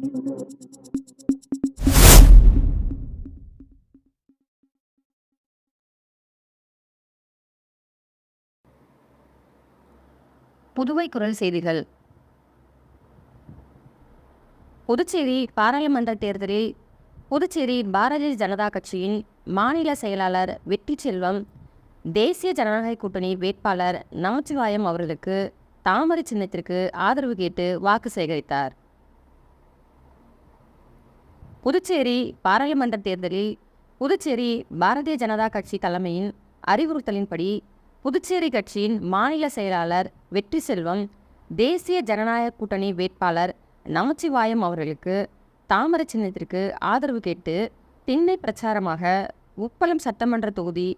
புதுவை குரல் செய்திகள். புதுச்சேரி பாராளுமன்ற தேர்தலில் புதுச்சேரி பாரதிய ஜனதா கட்சியின் மாநில செயலாளர் வெற்றி செல்வம் தேசிய ஜனநாயக கூட்டணி வேட்பாளர் நமச்சிவாயம் அவர்களுக்கு தாமரை சின்னத்திற்கு ஆதரவு கேட்டு வாக்கு சேகரித்தார். புதுச்சேரி பாராளுமன்ற தேர்தலில் புதுச்சேரி பாரதிய ஜனதா கட்சி தலைமையின் அறிவுறுத்தலின்படி புதுச்சேரி கட்சியின் மாநில செயலாளர் வெற்றி செல்வம் தேசிய ஜனநாயக கூட்டணி வேட்பாளர் நமச்சிவாயம் அவர்களுக்கு தாமரை சின்னத்திற்கு ஆதரவு கேட்டு திண்ணை பிரச்சாரமாக உப்பளம் சட்டமன்ற தொகுதி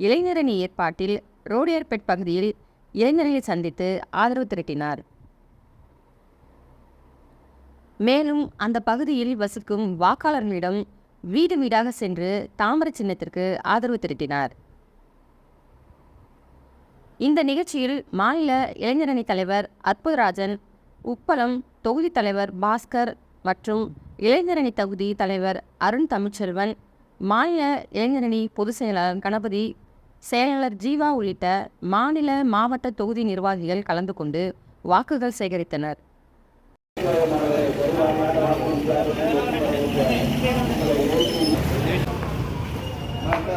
இளைஞரணி ஏற்பாட்டில் ரோடியர்பெட் பகுதியில் இளைஞர்களை சந்தித்து ஆதரவு திரட்டினார். மேலும் அந்த பகுதியில் வசிக்கும் வாக்காளர்களிடம் வீடு வீடாக சென்று தாமரை சின்னத்திற்கு ஆதரவு திரட்டினார். இந்த நிகழ்ச்சியில் மாநில இளைஞரணி தலைவர் அற்புதராஜன் உப்பளம் தொகுதி தலைவர் பாஸ்கர் மற்றும் இளைஞரணி தொகுதி தலைவர் அருண் தமிழ்ச்செல்வன் மாநில இளைஞரணி பொதுச் செயலாளர் கணபதி செயலாளர் ஜீவா உள்ளிட்ட மாநில மாவட்ட தொகுதி நிர்வாகிகள் கலந்து கொண்டு வாக்குகள் சேகரித்தனர்.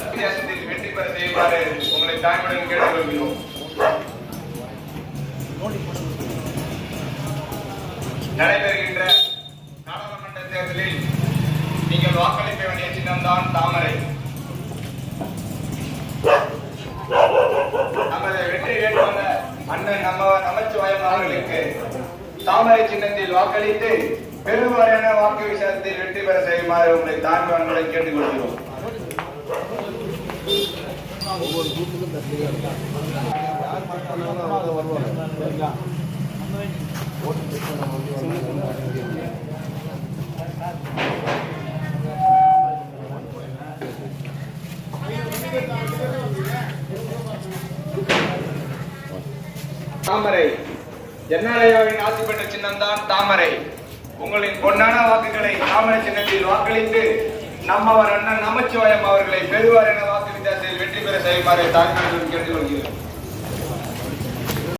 வித்தியாசத்தில் வெற்றி பெற செய்யுமாறு உங்களை தாய்மையுடன் கேட்டுக்கொள்கிறோம் நடைபெறுகின்ற நாடாளுமன்ற தேர்தலில் நீங்கள் வாக்களிக்க வேண்டிய சின்னம்தான் தாமரை. நமது வெற்றி வேட்பாளர் அண்ணன் நம்ம நமச்சிவாயம் அவர்களுக்கு தாமரை சின்னத்தில் வாக்களித்து பெருவாரியான வாக்கு விசாரத்தில் வெற்றி பெற செய்யுமாறு உங்களை தாய்மார்களை கேட்டுக்கொள்கிறோம். தாமரை. ஜனநாயகாவின் ஆட்சி பெற்ற சின்னம்தான் தாமரை. உங்களின் பொன்னான வாக்குகளை தாமரை சின்னத்தில் வாக்களித்து நம்மவர் அண்ணன் நமச்சிவாயம் அவர்களை பெருவாரியான வாக்கு வித்தியாசத்தில் வெற்றி பெற செய்யுமாறு தாய்மார்களுடன் கேட்டுக்கொள்கிறோம்